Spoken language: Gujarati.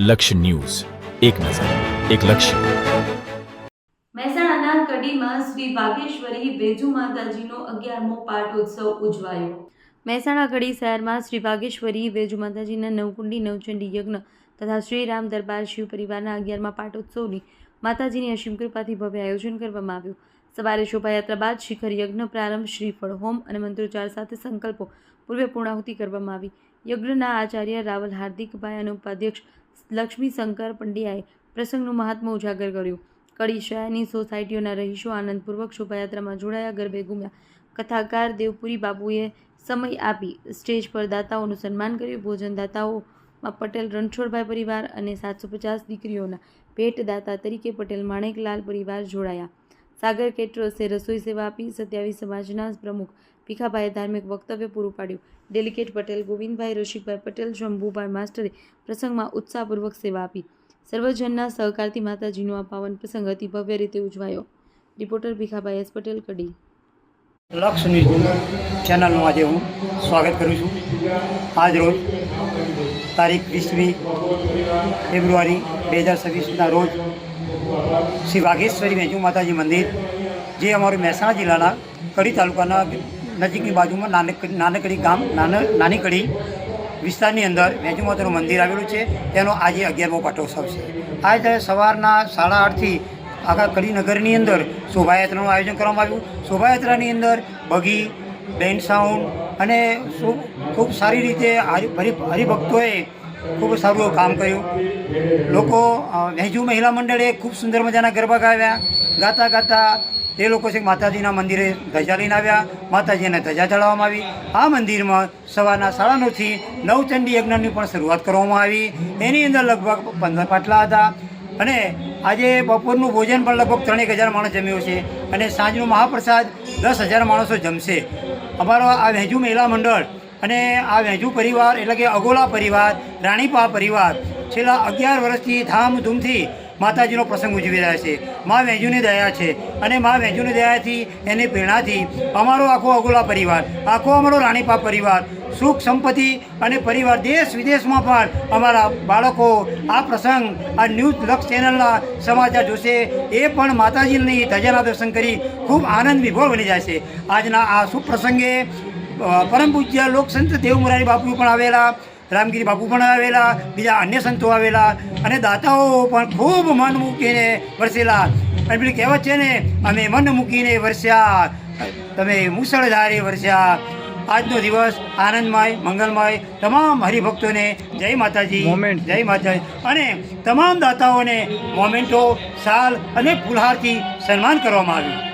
લક્ષ્ય ન્યૂઝ. એક નજર એક લક્ષ્ય. મહેસાણાના કડીમાં શ્રી વાઘેશ્વરી વેજુ માતાજીનો અગિયારમો પાટોત્સવ ઉજવાયો. મહેસાણા કડી શહેરમાં શ્રી વાઘેશ્વરી વેજુ માતાજીના નવકુંડી નવચંડી યજ્ઞ તથા શ્રી રામ દરબાર શિવ પરિવારના અગિયારમા પાટોત્સવની માતાજીની અસીમ કૃપાથી ભવ્ય આયોજન કરવામાં આવ્યું. સવારે શોભાયાત્રા બાદ શિખર યજ્ઞ પ્રારંભ શ્રીફળ હોમ અને મંત્રોચ્ચાર સાથે સંકલ્પો પૂર્વે પૂર્ણાહુતિ કરવામાં આવી. યજ્ઞના આચાર્ય રાવલ હાર્દિકભાઈ અને ઉપાધ્યક્ષ લક્ષ્મી શંકર પંડ્યાએ પ્રસંગનું મહાત્મા ઉજાગર કર્યું. કડી શહેરની સોસાયટીઓના રહીશો આનંદપૂર્વક શોભાયાત્રામાં જોડાયા. ગરબે ગુમ્યા. કથાકાર દેવપુરી બાબુએ સમય આપી સ્ટેજ પર દાતાઓનું સન્માન કર્યું. ભોજનદાતાઓમાં પટેલ રણછોડભાઈ પરિવાર અને સાતસો પચાસ દીકરીઓના ભેટદાતા તરીકે પટેલ માણેકલાલ પરિવાર જોડાયા. સાગર કેટરસે રસોઈ સેવા આપી સત્યાવીસ સમાજના પ્રમુખ ભીખાભાઈએ ધાર્મિક વક્તવ્ય પૂરું પાડ્યું. ડેલિકેટ પટેલ, ગોવિંદભાઈ, રસિકભાઈ પટેલ, શંભુભાઈ માસ્ટરે પ્રસંગમાં ઉત્સાહપૂર્વક સેવા આપી. સર્વજનના સહકારથી માતાજીનો આ પાવન પ્રસંગ અતિ ભવ્ય રીતે ઉજવાયો. Reporter Bhikhabhai S Patel, Kadi. Laksh news ચેનલનું આજે હું સ્વાગત કરું છું. આજ તારીખ વીસમી ફેબ્રુઆરી બે હજાર છવ્વીસના રોજ શ્રી વાઘેશ્વરી વેંચુ માતાજી મંદિર, જે અમારું મહેસાણા જિલ્લાના કડી તાલુકાના નજીકની બાજુમાં નાનક નાનકડી ગામ, નાન કડી વિસ્તારની અંદર વેંચુ માતાનું મંદિર આવેલું છે. તેનો આજે અગિયારમો પાટોત્સવ છે. આજે સવારના સાડા આઠથી આખા કડીનગરની અંદર શોભાયાત્રાનું આયોજન કરવામાં આવ્યું. શોભાયાત્રાની અંદર બગી, બેન્ડ સાઉન્ડ અને ખૂબ સારી રીતે હરિ હરિ- હરિભક્તોએ ખૂબ સારું કામ કર્યું. લોકો અ, મહિલા મંડળે ખૂબ સુંદર મજાના ગરબા ગાવ્યા. ગાતા ગાતા તે લોકો છે માતાજીના મંદિરે ધજા લઈને આવ્યા. માતાજીને ધજા ચડાવવામાં આવી. આ મંદિરમાં સવારના સાડા નવથી નવચંડી યજ્ઞની પણ શરૂઆત કરવામાં આવી. એની અંદર લગભગ પંદર પાટલા હતા. અને આજે બપોરનું ભોજન પણ લગભગ ત્રણેક હજાર માણસ જમ્યો છે. અને સાંજનો મહાપ્રસાદ દસ હજાર માણસો જમશે. અમારો આ વહેજુ મહિલા મંડળ અને આ વેજુ પરિવાર એટલે કે અગોલા પરિવાર, રાણીપા પરિવાર છેલ્લા અગિયાર વર્ષથી ધામધૂમથી માતાજીનો પ્રસંગ ઉજવી રહ્યા છે. મા વેજુની દયા છે અને મા વેજુની દયાથી એની પ્રેરણાથી અમારો આખો અગોલા પરિવાર, આખો અમારો રાણીપા પરિવાર, સુખ સંપત્તિ અને પરિવાર દેશ વિદેશમાં પણ અમારા બાળકો આ પ્રસંગ, આ ન્યૂઝ લક્ષ ચેનલના સમાચાર જોશે એ પણ માતાજીની ધજાના દર્શન કરી ખૂબ આનંદ વિભોર બની જાય છે. આજના આ શુભ પ્રસંગે પરમ પૂજ્ય લોકસંત દેવ મુરારી બાપુ પણ આવેલા રામગીરી બાપુ પણ આવેલા બીજા અન્ય સંતો આવેલા અને દાતાઓ પણ ખૂબ મન મૂકીને વરસેલા. અને પેલી કહેવત છે ને અમે મન મૂકીને વરસ્યા તમે મુસળધારે વરસ્યા. આજનો દિવસ આનંદમય મંગલમય તમામ હરિભક્તોને જય માતાજી જય માતાજી. અને તમામ દાતાઓને મોમેન્ટો સાલ અને ફુલહારથી સન્માન કરવામાં આવ્યું.